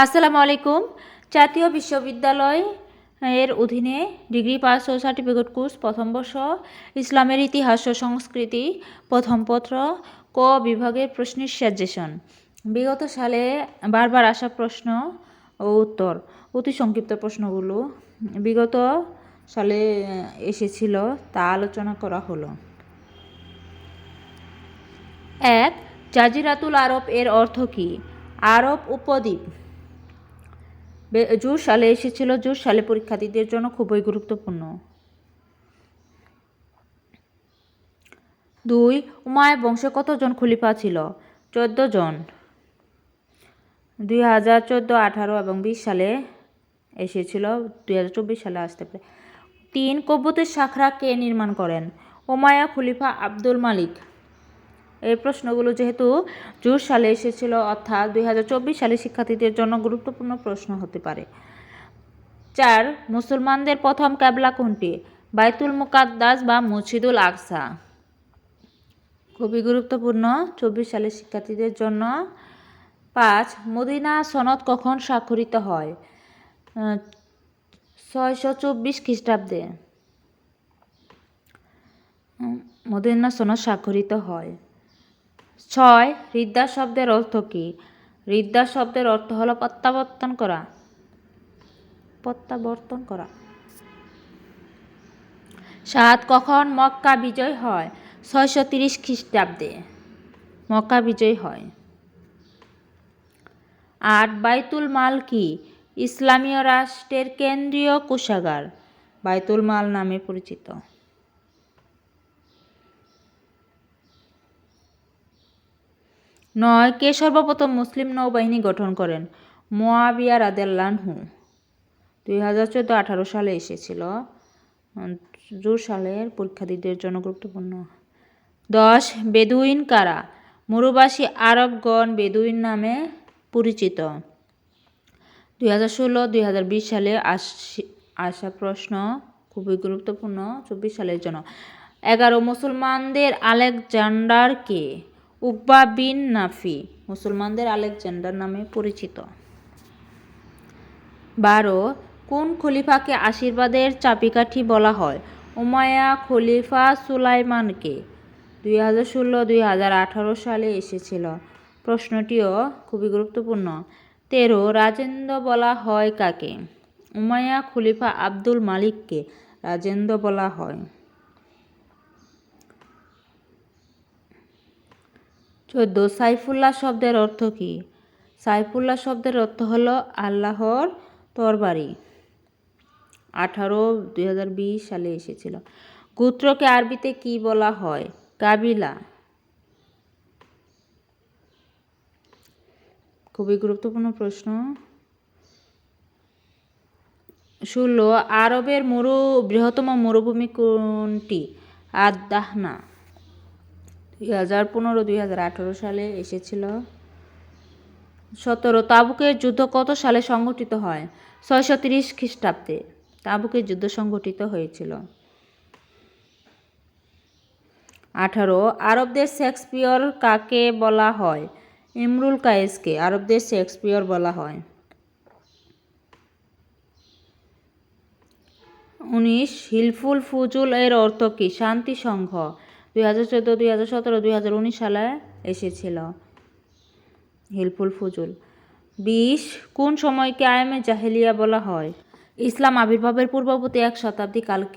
আসসালামু আলাইকুম। জাতীয় বিশ্ববিদ্যালয় এর অধীনে ডিগ্রি পাস ও সার্টিফিকেট কোর্স প্রথম বর্ষ, ইসলামের ইতিহাস ও সংস্কৃতি প্রথম পত্র, ক বিভাগের প্রশ্নের সাজেশন বিগত সালে বারবার আসা প্রশ্ন ও উত্তর, অতি সংক্ষিপ্ত প্রশ্নগুলো বিগত সালে এসেছিল তা আলোচনা করা হলো। এক, জাজিরাতুল আরব এর অর্থ কী? আরব উপদ্বীপ। জুর সালে এসেছিল, জুর সালে পরীক্ষার্থীদের জন্য খুবই গুরুত্বপূর্ণ। দুই উমায় বংশে কতজন খলিফা ছিল? চোদ্দ জন। দুই হাজার চোদ্দ, আঠারো এবং বিশ সালে এসেছিল, দুই হাজার চব্বিশ সালে আসতে পারে। তিন, কব্বতের শাখরা কে নির্মাণ করেন? ওমায়া খলিফা আব্দুল মালিক। এই প্রশ্নগুলো যেহেতু জুর সালে এসেছিল, অর্থাৎ দুই সালে শিক্ষার্থীদের জন্য গুরুত্বপূর্ণ প্রশ্ন হতে পারে। চার, মুসলমানদের প্রথম ক্যাবলা কোনটি? বাইতুল মুকাদ্দাস বা মসজিদুল আকসা? খুবই গুরুত্বপূর্ণ, চব্বিশ সালের শিক্ষার্থীদের জন্য। পাঁচ, মদিনা সনদ কখন স্বাক্ষরিত হয়? ছয়শো চব্বিশ খ্রিস্টাব্দে। মদিনা সনদ স্বাক্ষরিত হয়। ছয় হৃদা শব্দের অর্থ কী? হৃদা শব্দের অর্থ হলো প্রত্যাবর্তন করা। প্রত্যাবর্তন করা। সাত, কখন মক্কা বিজয় হয়? ছয়শো তিরিশ খ্রিস্টাব্দে। মক্কা বিজয় হয়। আট, বাইতুল মাল কি? ইসলামীয় রাষ্ট্রের কেন্দ্রীয় কোষাগার। বাইতুল মাল নামে পরিচিত। নয়, কে সর্বপ্রথম মুসলিম নৌবাহিনী গঠন করেন? মোয়াবিয়া রাদেল্লানহু দুই হাজার চোদ্দ আঠারো সালে এসেছিল। জোর সালের পরীক্ষার্থীদের জন্য গুরুত্বপূর্ণ। দশ, বেদুইন কারা? মরুবাসী আরবগণ বেদুইন নামে পরিচিত। দুই হাজার ষোলো, দুই হাজার বিশ সালে আসি- প্রশ্ন খুবই গুরুত্বপূর্ণ। চব্বিশ সালের জন্য। এগারো, মুসলমানদের আলেকজান্ডারকে উকবা বিন নাফি, মুসলমানদের আলেকজান্ডার নামে পরিচিত। বারো, কোন খলিফাকে আশীর্বাদের চাপিকাঠি বলা হয়? উমায়া খলিফা সুলাইমানকে দুই হাজার ষোলো দুই হাজার আঠারো সালে এসেছিল। প্রশ্নটিও খুবই গুরুত্বপূর্ণ। তেরো, রাজেন্দ্র বলা হয় কাকে? উমায়া খলিফা আব্দুল মালিককে রাজেন্দ্র বলা হয়। চোদ্দ, সাইফুল্লাহ শব্দের অর্থ কী? সাইফুল্লাহ শব্দের অর্থ হলো আল্লাহর তরবারি। আঠারো, দুই সালে এসেছিল। গোত্রকে আরবিতে কি বলা হয়? কাবিলা। খুবই গুরুত্বপূর্ণ প্রশ্ন। ষোলো, আরবের মরু, বৃহত্তম মরুভূমি কোনটি? আদাহনা দুই হাজার পনেরো, দুই হাজার আঠারো সালে এসেছিল। সতেরো তাবুকের যুদ্ধ কত সালে সংগঠিত হয়? ছয়শো তিরিশ খ্রিস্টাব্দে তাবুকের যুদ্ধ সংগঠিত হয়েছিল। আঠারো, আরবদের শেক্সপিয়র কাকে বলা হয়? ইমরুল কায়েসকে আরবদের শেক্সপিয়র বলা হয়। উনিশ হিলফুল ফুজুল এর অর্থ কি? শান্তি সংঘ। দুই হাজার চোদ্দ, দুই হাজার সতেরো, দুই হাজার উনিশ সালে এসেছিল হিলফুল ফুজুল। বিশ, কোন সময়কে আয়ামে জাহেলিয়া বলা হয়? ইসলাম আবির্ভাবের পূর্ববর্তী এক শতাব্দী কালকে।